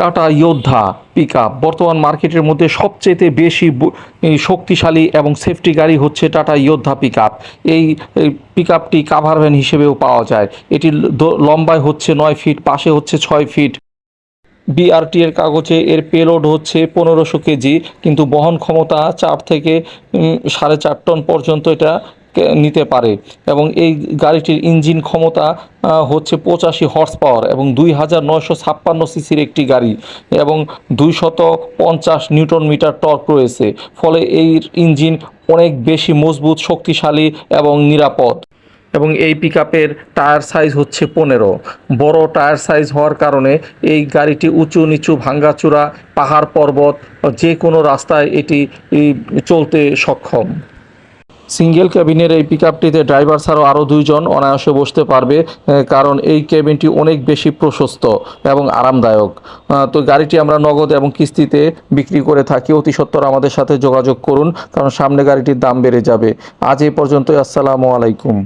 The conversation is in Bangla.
টাটা যোদ্ধা পিক বর্তমান মার্কেটের মধ্যে সবচেয়ে বেশি শক্তিশালী এবং সেফটি গাড়ি হচ্ছে টাটা যোদ্ধা পিক এই পিক আপটি কাভার ভ্যান হিসেবেও পাওয়া যায়। এটি লম্বায় হচ্ছে নয় ফিট পাশে হচ্ছে ছয় ফিট বিআরটি এর কাগজে এর পেলোড হচ্ছে পনেরোশো কেজি, কিন্তু বহন ক্ষমতা চার থেকে সাড়ে চার টন পর্যন্ত এটা নিতে পারে। এবং এই গাড়িটির ইঞ্জিন ক্ষমতা হচ্ছে পঁচাশি হর্স পাওয়ার এবং দুই হাজার নয়শো ছাপ্পান্ন সিসির একটি গাড়ি এবং দুইশত পঞ্চাশ নিউটন মিটার টর্ক রয়েছে। ফলে এই ইঞ্জিন অনেক বেশি মজবুত, শক্তিশালী এবং নিরাপদ। এবং এই পিক টায়ার সাইজ হচ্ছে পনেরো। বড় টায়ার সাইজ হওয়ার কারণে এই গাড়িটি উঁচু নিচু ভাঙ্গাচূড়া, পাহাড় পর্বত, যে কোনো রাস্তায় এটি চলতে সক্ষম। সিঙ্গেল ক্যাবিনের এই পিক আপটিতে ড্রাইভার ছাড়াও আরও দুইজন অনায়াসে বসতে পারবে কারণ এই ক্যাবিনটি অনেক বেশি প্রশস্ত এবং আরামদায়ক। তো গাড়িটি আমরা নগদ এবং কিস্তিতে বিক্রি করে থাকি। অতি সত্বর আমাদের সাথে যোগাযোগ করুন, কারণ সামনে গাড়িটির দাম বেড়ে যাবে। আজ এই পর্যন্তই, আসসালামু আলাইকুম।